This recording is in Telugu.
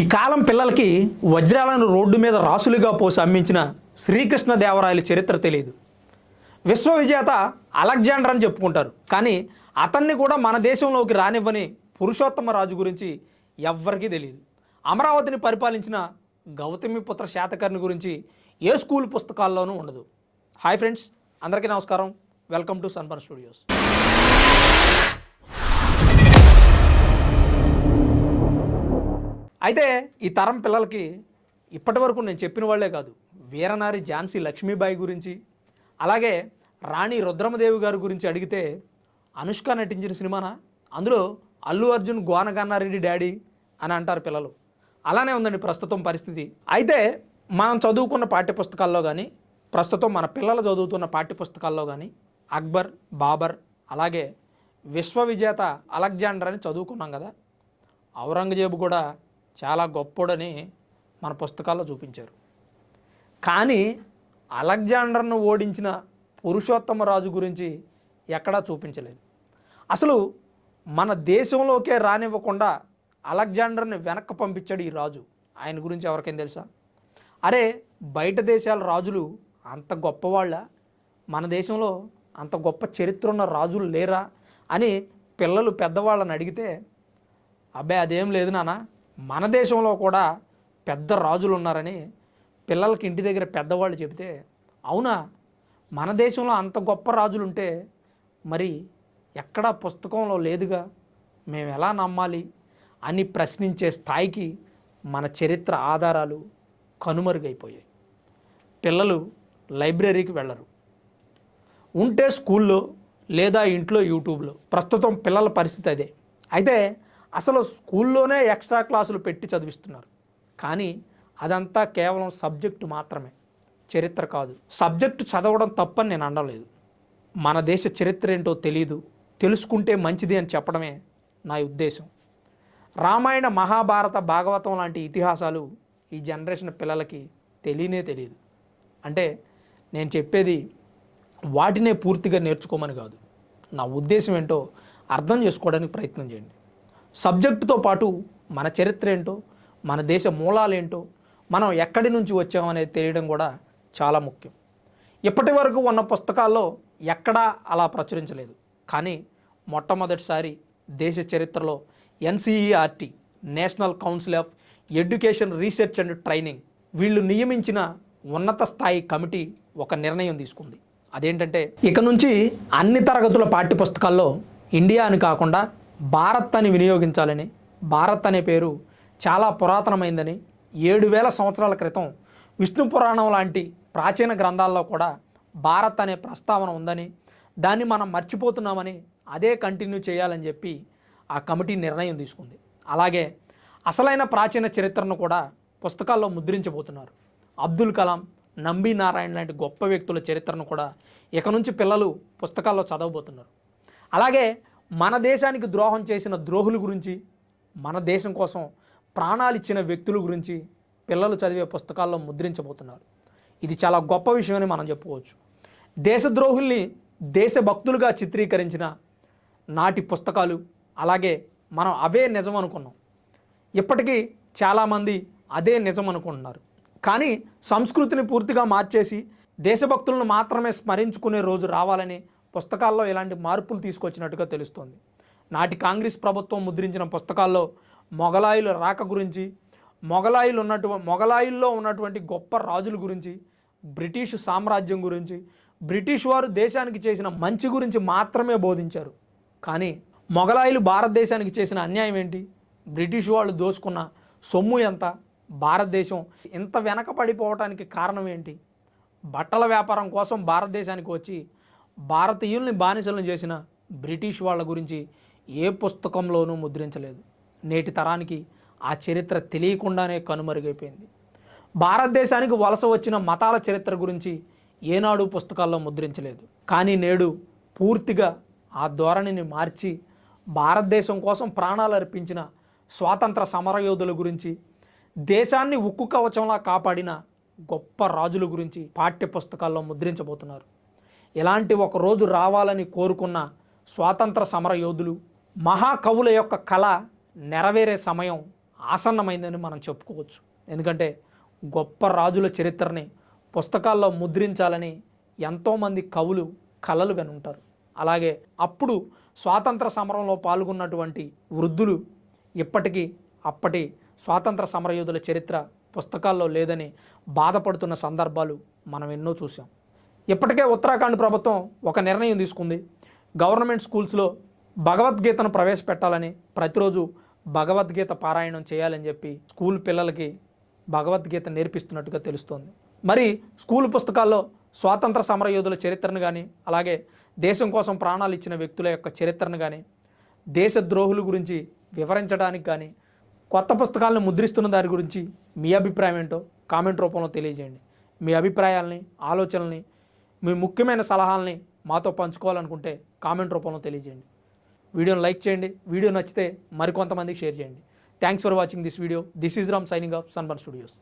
ఈ కాలం పిల్లలకి వజ్రాలను రోడ్డు మీద రాసులుగా పోసి అమ్మించిన శ్రీకృష్ణ దేవరాయల చరిత్ర తెలియదు. విశ్వ విజేత అలెగ్జాండర్ అని చెప్పుకుంటారు. కానీ అతన్ని కూడా మన దేశంలోకి రానివ్వని పురుషోత్తమ రాజు గురించి ఎవ్వరికీ తెలియదు. అమరావతిని పరిపాలించిన గౌతమి పుత్ర శాతకర్ణి గురించి ఏ స్కూల్ పుస్తకాల్లోనూ ఉండదు. హాయ్ ఫ్రెండ్స్ అందరికీ నమస్కారం. Welcome to Sunburn Studios. అయితే ఈ తరం పిల్లలకి ఇప్పటి వరకు నేను చెప్పిన వాళ్ళే కాదు. వీరనారి ఝాన్సీ లక్ష్మీబాయి గురించి అలాగే రాణి రుద్రమదేవి గారి గురించి అడిగితే అనుష్క నటించిన సినిమానా? అందులో అల్లు అర్జున్ గోనగన్నారెడ్డి డాడీ అని అంటారు పిల్లలు. అలానే ఉందండి ప్రస్తుతం పరిస్థితి. అయితే మనం చదువుకున్న పాఠ్యపుస్తకాల్లో కానీ ప్రస్తుతం మన పిల్లలు చదువుతున్న పాఠ్యపుస్తకాల్లో కానీ అక్బర్ బాబర్ అలాగే విశ్వవిజేత అలెగ్జాండర్ అని చదువుకున్నాం కదా. ఔరంగజేబు కూడా చాలా గొప్పోడని మన పుస్తకాల్లో చూపించారు. కానీ అలెగ్జాండర్ను ఓడించిన పురుషోత్తమ రాజు గురించి ఎక్కడా చూపించలేదు. అసలు మన దేశంలోకే రానివ్వకుండా అలెగ్జాండర్ని వెనక్కి పంపించాడు ఈ రాజు. ఆయన గురించి ఎవరికైనా తెలుసా? అరే బయట దేశాల రాజులు అంత గొప్పవాళ్ళ? మన దేశంలో అంత గొప్ప చరిత్ర ఉన్న రాజులు లేరా? అని పిల్లలు పెద్దవాళ్ళని అడిగితే అబ్బాయి అదేం లేదు నానా మన దేశంలో కూడా పెద్ద రాజులు ఉన్నారని పిల్లలకి ఇంటి దగ్గర పెద్దవాళ్ళు చెబితే అవునా? మన దేశంలో అంత గొప్ప రాజులు ఉంటే మరి ఎక్కడా పుస్తకంలో లేదుగా? మేము ఎలా నమ్మాలి? అని ప్రశ్నించే స్థాయికి మన చరిత్ర ఆధారాలు కనుమరుగైపోయాయి. పిల్లలు లైబ్రరీకి వెళ్ళరు. ఉంటే స్కూల్లో లేదా ఇంట్లో యూట్యూబ్లో. ప్రస్తుతం పిల్లల పరిస్థితి అదే. అయితే అసలు స్కూల్లోనే ఎక్స్ట్రా క్లాసులు పెట్టి చదివిస్తున్నారు. కానీ అదంతా కేవలం సబ్జెక్టు మాత్రమే చరిత్ర కాదు. సబ్జెక్టు చదవడం తప్పని నేను అనలేదు. మన దేశ చరిత్ర ఏంటో తెలియదు తెలుసుకుంటే మంచిది అని చెప్పడమే నా ఉద్దేశం. రామాయణ మహాభారత భాగవతం లాంటి ఇతిహాసాలు ఈ జనరేషన్ పిల్లలకి తెలియనే తెలియదు. అంటే నేను చెప్పేది వాటినే పూర్తిగా నేర్చుకోమని కాదు. నా ఉద్దేశం ఏంటో అర్థం చేసుకోవడానికి ప్రయత్నం చేయండి. సబ్జెక్టుతో పాటు మన చరిత్ర ఏంటో మన దేశ మూలాలేంటో మనం ఎక్కడి నుంచి వచ్చామనేది తెలియడం కూడా చాలా ముఖ్యం. ఇప్పటి వరకు ఉన్న పుస్తకాల్లో ఎక్కడా అలా ప్రచురించలేదు. కానీ మొట్టమొదటిసారి దేశ చరిత్రలో NCERT national council of education research and training వీళ్ళు నియమించిన ఉన్నత స్థాయి కమిటీ ఒక నిర్ణయం తీసుకుంది. అదేంటంటే ఇక నుంచి అన్ని తరగతుల పాఠ్యపుస్తకాల్లో ఇండియా అని కాకుండా భారత్ అని వినియోగించాలని భారత్ అనే పేరు చాలా పురాతనమైందని ఏడు వేల సంవత్సరాల క్రితం విష్ణు పురాణం లాంటి ప్రాచీన గ్రంథాల్లో కూడా భారత్ అనే ప్రస్తావన ఉందని దాన్ని మనం మర్చిపోతున్నామని అదే కంటిన్యూ చేయాలని చెప్పి ఆ కమిటీ నిర్ణయం తీసుకుంది. అలాగే అసలైన ప్రాచీన చరిత్రను కూడా పుస్తకాల్లో ముద్రించబోతున్నారు. అబ్దుల్ కలాం నంబి నారాయణ లాంటి గొప్ప వ్యక్తుల చరిత్రను కూడా ఇక నుంచి పిల్లలు పుస్తకాల్లో చదవబోతున్నారు. అలాగే మన దేశానికి ద్రోహం చేసిన ద్రోహుల గురించి మన దేశం కోసం ప్రాణాలు ఇచ్చిన వ్యక్తుల గురించి పిల్లలు చదివే పుస్తకాల్లో ముద్రించబోతున్నారు. ఇది చాలా గొప్ప విషయమని మనం చెప్పుకోవచ్చు. దేశద్రోహుల్ని దేశభక్తులుగా చిత్రీకరించిన నాటి పుస్తకాలు అలాగే మనం అవే నిజం అనుకున్నాం. ఇప్పటికీ చాలామంది అదే నిజం అనుకుంటున్నారు. కానీ సంస్కృతిని పూర్తిగా మార్చేసి దేశభక్తులను మాత్రమే స్మరించుకునే రోజు రావాలని పుస్తకాల్లో ఇలాంటి మార్పులు తీసుకొచ్చినట్టుగా తెలుస్తోంది. నాటి కాంగ్రెస్ ప్రభుత్వం ముద్రించిన పుస్తకాల్లో మొఘలాయుల రాక గురించి మొఘలాయులు ఉన్నటు మొఘలాయుల్లో ఉన్నటువంటి గొప్ప రాజుల గురించి బ్రిటిష్ సామ్రాజ్యం గురించి బ్రిటిష్ వారు దేశానికి చేసిన మంచి గురించి మాత్రమే బోధించారు. కానీ మొఘలాయులు భారతదేశానికి చేసిన అన్యాయం ఏంటి? బ్రిటిష్ వాళ్ళు దోచుకున్న సొమ్ము ఎంత? భారతదేశం ఇంత వెనకపడిపోవటానికి కారణం ఏంటి? బట్టల వ్యాపారం కోసం భారతదేశానికి వచ్చి భారతీయుల్ని బానిసలను చేసిన బ్రిటిష్ వాళ్ళ గురించి ఏ పుస్తకంలోనూ ముద్రించలేదు. నేటి తరానికి ఆ చరిత్ర తెలియకుండానే కనుమరుగైపోయింది. భారతదేశానికి వలస వచ్చిన మతాల చరిత్ర గురించి ఏనాడు పుస్తకాల్లో ముద్రించలేదు. కానీ నేడు పూర్తిగా ఆ ధోరణిని మార్చి భారతదేశం కోసం ప్రాణాలు అర్పించిన స్వాతంత్ర సమరయోధుల గురించి దేశాన్ని ఉక్కు కవచంలా కాపాడిన గొప్ప రాజుల గురించి పాఠ్య పుస్తకాల్లో ముద్రించబోతున్నారు. ఇలాంటి ఒక రోజు రావాలని కోరుకున్న స్వాతంత్ర సమర యోధులు మహాకవుల యొక్క కళ నెరవేరే సమయం ఆసన్నమైందని మనం చెప్పుకోవచ్చు. ఎందుకంటే గొప్ప రాజుల చరిత్రని పుస్తకాల్లో ముద్రించాలని ఎంతోమంది కవులు కలలు ఉంటారు అలాగే అప్పుడు స్వాతంత్ర సమరంలో పాల్గొన్నటువంటి వృద్ధులు ఇప్పటికీ అప్పటి స్వాతంత్ర సమరయోధుల చరిత్ర పుస్తకాల్లో లేదని బాధపడుతున్న సందర్భాలు మనం ఎన్నో చూసాం ఇప్పటికే ఉత్తరాఖండ్ ప్రభుత్వం ఒక నిర్ణయం తీసుకుంది. గవర్నమెంట్ స్కూల్స్లో భగవద్గీతను ప్రవేశపెట్టాలని ప్రతిరోజు భగవద్గీత పారాయణం చేయాలని చెప్పి స్కూల్ పిల్లలకి భగవద్గీత నేర్పిస్తున్నట్టుగా తెలుస్తోంది. మరి స్కూల్ పుస్తకాల్లో స్వాతంత్ర సమరయోధుల చరిత్రను కానీ అలాగే దేశం కోసం ప్రాణాలు ఇచ్చిన వ్యక్తుల యొక్క చరిత్రను కానీ దేశద్రోహుల గురించి వివరించడానికి కానీ కొత్త పుస్తకాలను ముద్రిస్తున్న దాని గురించి మీ అభిప్రాయం ఏంటో కామెంట్ రూపంలో తెలియజేయండి. మీ అభిప్రాయాల్ని ఆలోచనల్ని మీ ముఖ్యమైన సలహాలని మాతో పంచుకోవాలనుకుంటే కామెంట్ రూపంలో తెలియజేయండి. వీడియోని లైక్ చేయండి. వీడియో నచ్చితే మరికొంతమందికి షేర్ చేయండి. Thanks for watching this video this is Ram signing off Sunburn Studios